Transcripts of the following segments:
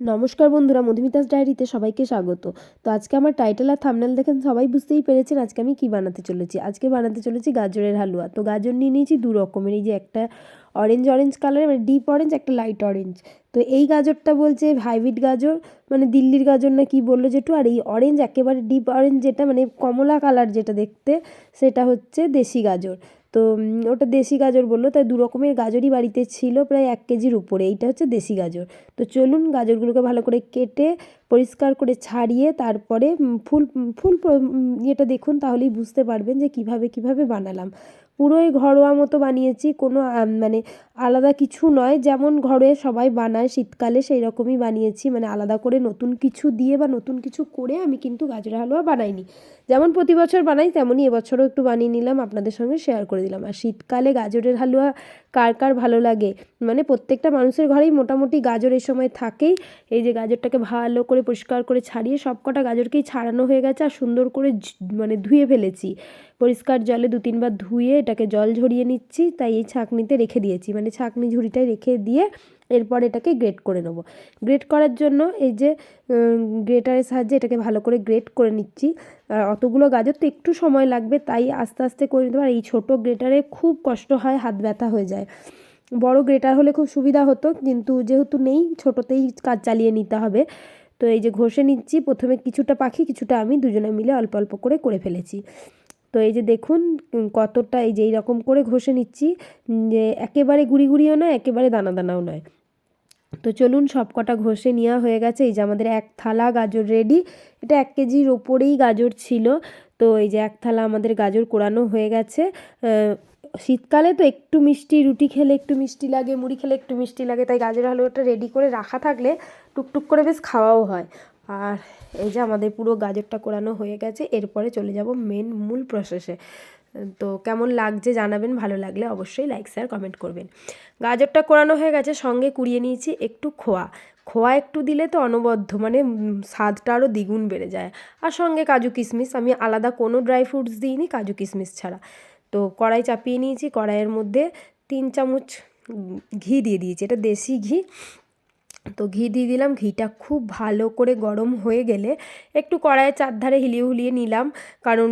নমস্কার বন্ধুরা, মধুমিতাস ডায়েরিতে সবাইকে স্বাগত। তো আজকে আমার টাইটেল আর থামনেল দেখেন সবাই বুঝতেই পেরেছেন আজকে আমি কি বানাতে চলেছি। আজকে বানাতে চলেছি গাজরের হালুয়া। তো গাজর নিয়ে নিয়েছি দু রকমের, এই যে একটা অরেঞ্জ অরেঞ্জ কালারের মানে ডিপ অরেঞ্জ একটা লাইট অরেঞ্জ তো এই গাজরটা বলছে হাইব্রিড গাজর মানে দিল্লির গাজর না কি বলল যেটু আর এই অরেঞ্জ একেবারে ডিপ অরেঞ্জ যেটা মানে কমলা কালার যেটা দেখতে, সেটা হচ্ছে দেশি গাজর। তো ওটা দেশি গাজর বলল, তাই দু রকমের গাজরই বাড়িতে ছিল প্রায় এক কেজির উপরে, এইটা হচ্ছে দেশি গাজর। তো চলুন গাজরগুলোকে ভালো করে কেটে পরিষ্কার করে ছাড়িয়ে তারপরে ফুল ফুল ইয়েটা দেখুন, তাহলেই বুঝতে পারবেন যে কীভাবে কীভাবে বানালাম। পুরোই ঘরোয়া মতো বানিয়েছি, কোনো মানে আলাদা কিছু নয়। যেমন ঘরে সবাই বানায়, শীতকালে সেই রকমই বানিয়েছি। মানে আলাদা করে নতুন কিছু দিয়ে বা নতুন কিছু করে আমি কিন্তু গাজরের হালুয়া বানাইনি। যেমন প্রতি বছর বানাই তেমনই এবছরও একটু বানিয়ে নিলাম, আপনাদের সঙ্গে শেয়ার করে দিলাম। আর শীতকালে গাজরের হালুয়া কার কার ভালো লাগে? মানে প্রত্যেকটা মানুষের ঘরেই মোটামুটি গাজর এই সময় থাকেই। এই যে গাজরটাকে ভালো করে পরিষ্কার করে ছাড়িয়ে সব কটা গাজরকেই ছাড়ানো হয়ে গেছে আর সুন্দর করে মানে ধুয়ে ফেলেছি। পরিষ্কার জলে দু তিনবার ধুয়ে এটাকে জল ঝরিয়ে নিচ্ছি, তাই এই ছাঁকনিতে রেখে দিয়েছি। মানে ছাঁকনি ঝুড়িটায় রেখে দিয়ে এরপর এটাকে গ্রেট করে নেব। গ্রেট করার জন্য এই যে গ্রেটারের সাহায্যে এটাকে ভালো করে গ্রেট করে নিচ্ছি। আর অতগুলো গাজর তো একটু সময় লাগবে, তাই আস্তে আস্তে করে নিতে পারে। এই ছোটো গ্রেটারে খুব কষ্ট হয়, হাত ব্যথা হয়ে যায়। বড় গ্রেটার হলে খুব সুবিধা হতো, কিন্তু যেহেতু নেই, ছোটোতেই কাজ চালিয়ে নিতে হবে। তো এই যে ঘষে নিচ্ছি, প্রথমে কিছুটা পাখি, কিছুটা আমি, দুজনে মিলে অল্প অল্প করে করে ফেলেছি। তো এই যে দেখুন কতটা এই যে এইরকম করে ঘষে নিচ্ছি, যে একেবারে গুঁড়ি গুড়িও নয়, একেবারে দানা দানাও নয়। তো চলুন সব কটা ঘষে নেওয়া হয়ে গেছে। এই যে আমাদের এক থালা গাজর রেডি এটা এক কেজির ওপরেই গাজর ছিল। তো এই যে এক থালা আমাদের গাজর কোরানো হয়ে গেছে। শীতকালে তো একটু মিষ্টি, রুটি খেলে একটু মিষ্টি লাগে, মুড়ি খেলে একটু মিষ্টি লাগে। তাই গাজর হালুয়াটা রেডি করে রাখা থাকলে টুকটুক করে বেশ খাওয়াও হয়। আর এই যে আমাদের পুরো গাজরটা কোরানো হয়ে গেছে। এরপরে চলে যাব মেন মূল প্রসেসে তো কেমন লাগছে জানাবেন, ভালো লাগলে অবশ্যই লাইক শেয়ার কমেন্ট করবেন। গাজরটা কোরানো হয়ে গেছে, সঙ্গে কুড়িয়ে নিয়েছি একটু খোয়া। খোয়া একটু দিলে তো অনবদ্য মানে স্বাদটা আরও দ্বিগুণ বেড়ে যায়। আর সঙ্গে কাজু কিশমিশ, আমি আলাদা কোনো ড্রাই ফ্রুটস দিইনি কাজু কিশমিশ ছাড়া। তো কড়াই চাপিয়ে নিয়েছি, কড়াইয়ের মধ্যে তিন চামচ ঘি দিয়ে দিয়েছি, এটা দেশি ঘি। তো ঘি দিয়ে দিলাম। ঘিটা খুব ভালো করে গরম হয়ে গেলে একটু কড়াইয়ের চারধারে হিলিয়ে হুলিয়ে নিলাম। কারণ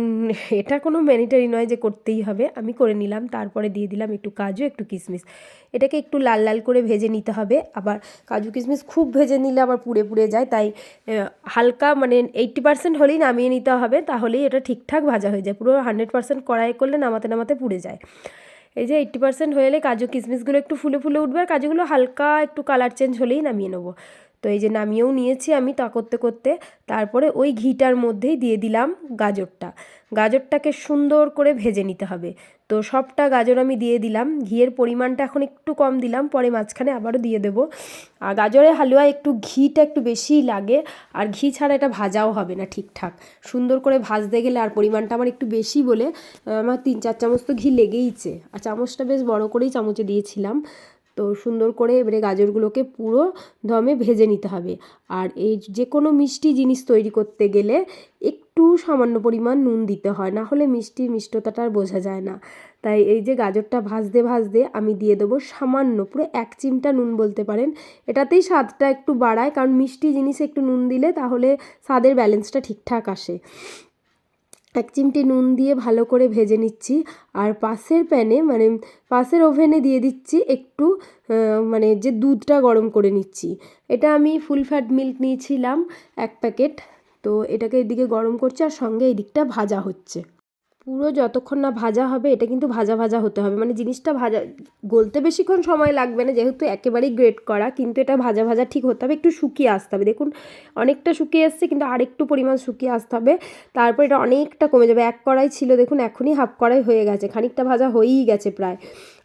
এটা কোনো ম্যানিটারি নয় যে করতেই হবে। আমি করে নিলাম, তারপরে দিয়ে দিলাম একটু কাজু, একটু কিশমিশ। এটাকে একটু লাল লাল করে ভেজে নিতে হবে। আবার কাজু, কিশমিশ খুব ভেজে নিলে আবার পুড়ে পুড়ে যায়। তাই হালকা মানে এইটটি পার্সেন্ট হলেই নামিয়ে নিতে হবে। তাহলেই এটা ঠিকঠাক ভাজা হয়ে যায়। পুরো হান্ড্রেড পার্সেন্ট কড়াই করলে নামাতে নামাতে পুড়ে যায়। এই যে এইট্টি পার্সেন্ট হয়ে এলে কাজু কিশমিশগুলো একটু ফুলে ফুলে উঠবে আর কাজুগুলো হালকা একটু কালার চেঞ্জ হলেই নামিয়ে নেব। তো এই যে নামিয়েও নিয়েছি আমি তা করতে করতে। তারপরে ওই ঘিটার মধ্যেই দিয়ে দিলাম গাজরটা। গাজরটাকে সুন্দর করে ভেজে নিতে হবে। তো সবটা গাজর আমি দিয়ে দিলাম। ঘিয়ের পরিমাণটা এখন একটু কম দিলাম, পরে মাঝখানে আবারও দিয়ে দেবো। আর গাজরের হালুয়া একটু ঘিটা একটু বেশি লাগে, আর ঘি ছাড়া এটা ভাজাও হবে না ঠিকঠাক। সুন্দর করে ভাজতে গেলে আর পরিমাণটা আমার একটু বেশি বলে আমার তিন চার চামচ তো ঘি লেগেইছে। আর চামচটা বেশ বড় করেই চামচে দিয়েছিলাম। তো সুন্দর করে এবারে গাজরগুলোকে পুরো দমে ভেজে নিতে হবে। আর এই যে কোনো মিষ্টি জিনিস তৈরি করতে গেলে একটু সামান্য পরিমাণ নুন দিতে হয়, না হলে মিষ্টির মিষ্টতাটা আর বোঝা যায় না। তাই এই যে গাজরটা ভাজতে ভাজতে আমি দিয়ে দেবো সামান্য, পুরো এক চিমটা নুন বলতে পারেন। এটাতেই স্বাদটা একটু বাড়ায়, কারণ মিষ্টি জিনিসে একটু নুন দিলে তাহলে স্বাদের ব্যালেন্সটা ঠিকঠাক আসে। এক চিমটি নুন দিয়ে ভালো করে ভেজে নিচ্ছি। আর পাশের প্যানে মানে পাশের ওভেনে দিয়ে দিচ্ছি একটু মানে যে দুধটা গরম করে নিচ্ছি। এটা আমি ফুল ফ্যাট মিল্ক নিয়েছিলাম, এক প্যাকেট তো এটাকে এদিকে গরম করছে আর সঙ্গে এই দিকটা ভাজা হচ্ছে। পুরো যতক্ষণ না ভাজা হবে, এটা কিন্তু ভাজা ভাজা হতে হবে। মানে জিনিসটা ভাজা, গলতে বেশিক্ষণ সময় লাগবে না, যেহেতু একেবারেই গ্রেট করা, কিন্তু এটা ভাজা ভাজা ঠিক হতে হবে, একটু শুকিয়ে আসতে হবে। দেখুন, অনেকটা শুকিয়ে আসছে কিন্তু আরেকটু পরিমাণ শুকিয়ে আসতে হবে। তারপর এটা অনেকটা কমে যাবে, এক কড়াই ছিল, দেখুন, এখনই হাফ কড়াই হয়ে গেছে, খানিকটা ভাজা হয়েই গেছে প্রায়।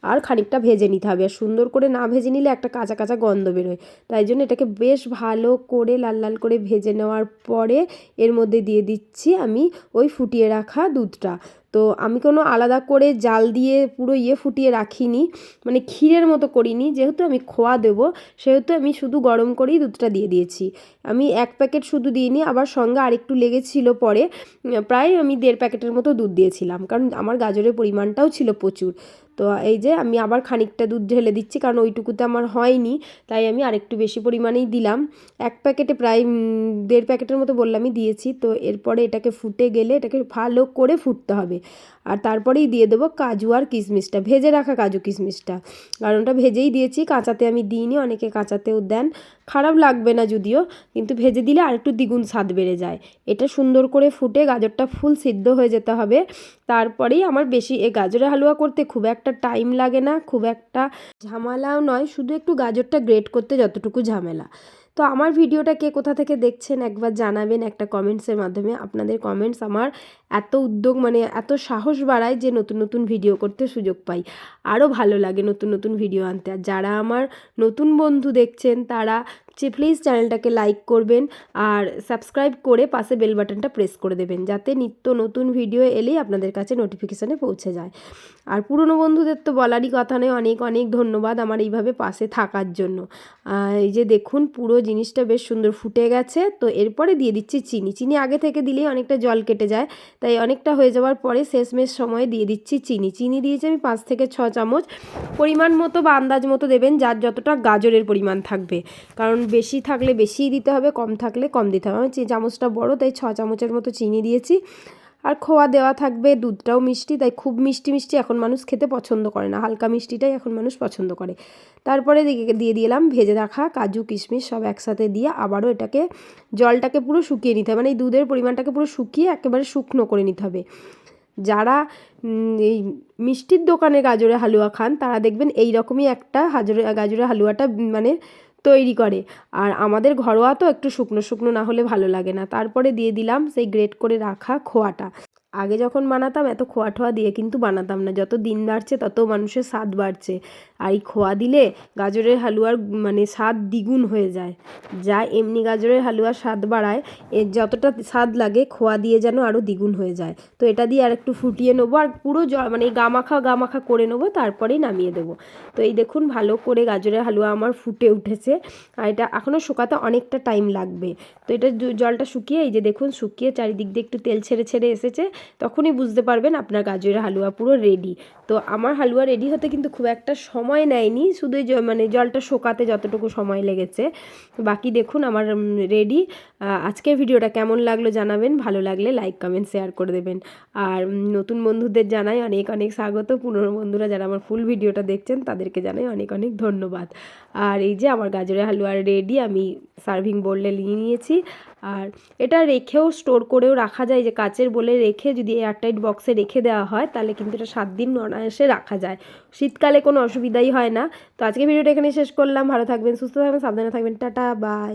আর খানিকটা ভেজে নিতে হবে। আর সুন্দর করে না ভেজে নিলে একটা কাঁচা কাঁচা গন্ধ বেরোয় তাই জন্য এটাকে বেশ ভালো করে লাল লাল করে ভেজে নেওয়ার পরে এর মধ্যে দিয়ে দিচ্ছি আমি ওই ফুটিয়ে রাখা দুধটা। তো আমি কোনো আলাদা করে জাল দিয়ে পুরো ইয়ে ফুটিয়ে রাখিনি মানে ক্ষীরের মতো করিনি। যেহেতু আমি খোয়া দেবো, সেহেতু আমি শুধু গরম করেই দুধটা দিয়ে দিয়েছি। আমি এক প্যাকেট শুধু দিইনি, আবার সঙ্গে আরেকটু লেগেছিল পরে। প্রায় আমি দেড় প্যাকেটের মতো দুধ দিয়েছিলাম, কারণ আমার গাজরের পরিমাণটাও ছিল প্রচুর। তো এই যে আমি আবার খানিকটা দুধ ঢেলে দিচ্ছি, কারণ ওইটুকুতে আমার হয়নি, তাই আমি আরেকটু বেশি পরিমাণেই দিলাম। এক প্যাকেটে প্রায় দেড় প্যাকেটের মতো বললামই দিয়েছি, তো এরপরে এটাকে ফুটে গেলে এটাকে ভালো করে ফুটতে হবে। আর তারপরেই দিয়ে দেবো কাজু আর কিশমিশটা, ভেজে রাখা কাজু কিশমিশটা। কারণ ওটা ভেজেই দিয়েছি, কাঁচাতে আমি দিইনি, অনেকে কাঁচাতেও দেন। খারাপ লাগবে না যদিও, কিন্তু ভেজে দিলে আর একটু দ্বিগুণ স্বাদ বেড়ে যায়। এটা সুন্দর করে ফুটে গাজরটা ফুল সিদ্ধ হয়ে যেতে হবে। তারপরেই আমার বেশি, এ গাজরের হালুয়া করতে খুব একটা টাইম লাগে না, খুব একটা ঝামেলাও নয়, শুধু একটু গাজরটা গ্রেট করতে যতটুকু ঝামেলা। তো আমার ভিডিওটা কে কোথা থেকে দেখছেন একবার জানাবেন একটা কমেন্টসের মাধ্যমে। আপনাদের কমেন্টস আমার এত উদ্যোগ মানে এত সাহস বাড়ায় যে নতুন নতুন ভিডিও করতে সুযোগ পাই। আরও ভালো লাগে নতুন নতুন ভিডিও আনতে। আর যারা আমার নতুন বন্ধু দেখছেন, তারা যে প্লিজ চ্যানেলটাকে লাইক করবেন আর সাবস্ক্রাইব করে পাশে বেল বাটনটা প্রেস করে দেবেন, যাতে নিত্য নতুন ভিডিও এলেই আপনাদের কাছে নোটিফিকেশানে পৌঁছে যায়। আর পুরনো বন্ধুদের তো বলারই কথা নয়, অনেক অনেক ধন্যবাদ আমার এইভাবে পাশে থাকার জন্য। এই যে দেখুন, পুরো জিনিসটা বেশ সুন্দর ফুটে গেছে। তো এরপরে দিয়ে দিচ্ছি চিনি। চিনি আগে থেকে দিলেই অনেকটা জল কেটে যায়। তাই অনেকটা হয়ে যাওয়ার পরে শেষমেশ সময়ে দিয়ে দিচ্ছি চিনি। চিনি দিয়েছি আমি পাঁচ থেকে ছ চামচ। পরিমাণ মতো বা আন্দাজ মতো দেবেন যার যতটা গাজরের পরিমাণ থাকবে। কারণ বেশি থাকলে বেশিই দিতে হবে, কম থাকলে কম দিতে হবে। আমি চামচটা বড়, তাই ছ চামচের মতো চিনি দিয়েছি। আর খোয়া দেওয়া থাকবে, দুধটাও মিষ্টি, তাই খুব মিষ্টি মিষ্টি এখন মানুষ খেতে পছন্দ করে না। হালকা মিষ্টিটাই এখন মানুষ পছন্দ করে। তারপরে দিয়ে দিলাম ভেজে রাখা কাজু, কিশমিশ সব একসাথে দিয়ে আবারও এটাকে জলটাকে পুরো শুকিয়ে নিতে হবে। মানে এই দুধের পরিমাণটাকে পুরো শুকিয়ে একেবারে শুকনো করে নিতে হবে। যারা এই মিষ্টির দোকানে গাজরের হালুয়া খান, তারা দেখবেন এই রকমই একটা হাজরে, গাজরের হালুয়াটা মানে তৈরি করে। আর আমাদের ঘরোয়া তো একটু শুকনো শুকনো না হলে ভালো লাগে না। তারপরে দিয়ে দিলাম সেই গ্রেট করে রাখা খোয়াটা। আগে যখন বানাতাম, এত খোয়া ঠোয়া দিয়ে কিন্তু বানাতাম না। যত দিন বাড়ছে, তত মানুষের স্বাদ বাড়ছে। আর এই খোয়া দিলে গাজরের হালুয়ার মানে স্বাদ দ্বিগুণ হয়ে যায়। যা এমনি গাজরের হালুয়ার স্বাদ বাড়ায়, এর যতটা স্বাদ লাগে, খোয়া দিয়ে যেন আরও দ্বিগুণ হয়ে যায়। তো এটা দিয়ে আর একটু ফুটিয়ে নেব, আর পুরো জ মানে গামাখা গামাখা করে নেব, তারপরেই নামিয়ে দেবো। তো এই দেখুন, ভালো করে গাজরের হালুয়া আমার ফুটে উঠেছে। আর এটা এখনও শুকাতে অনেকটা টাইম লাগবে। তো এটা জলটা শুকিয়ে, এই যে দেখুন, শুকিয়ে চারিদিক দিয়ে একটু তেল ছেড়ে ছেড়ে এসেছে। তখনই বুঝতে পারবেন আপনার গাজরের হালুয়া পুরো রেডি তো আমার হালুয়া রেডি হতে কিন্তু খুব একটা সময় নেয়নি শুধুই মানে জলটা শোকাতে যতটুকু সময় লেগেছে। বাকি দেখুন আমার রেডি আজকের ভিডিওটা কেমন লাগল জানাবেন। ভালো লাগলে লাইক কমেন্ট শেয়ার করে দেবেন। আর নতুন বন্ধুদের জানাই অনেক অনেক স্বাগত। পুরনো বন্ধুরা যারা আমার ফুল ভিডিওটা দেখছেন, তাদেরকে জানাই অনেক অনেক ধন্যবাদ। আর এই যে আমার গাজরের হালুয়া রেডি আমি সার্ভিং বোর্ডে নিয়ে নিয়েছি। আর এটা রেখেও স্টোর করেও রাখা যায় যে কাচের বলে রেখে যদি এয়ারটাইট বক্সে রেখে দেওয়া হয়, তাহলে কিন্তু এটা সাত দিন অনায়াসে রাখা যায়। শীতকালে কোনো অসুবিধাই হয় না। তো আজকে ভিডিওটা এখানে শেষ করলাম। ভালো থাকবেন, সুস্থ থাকবেন, সাবধানে থাকবেন। Tata bye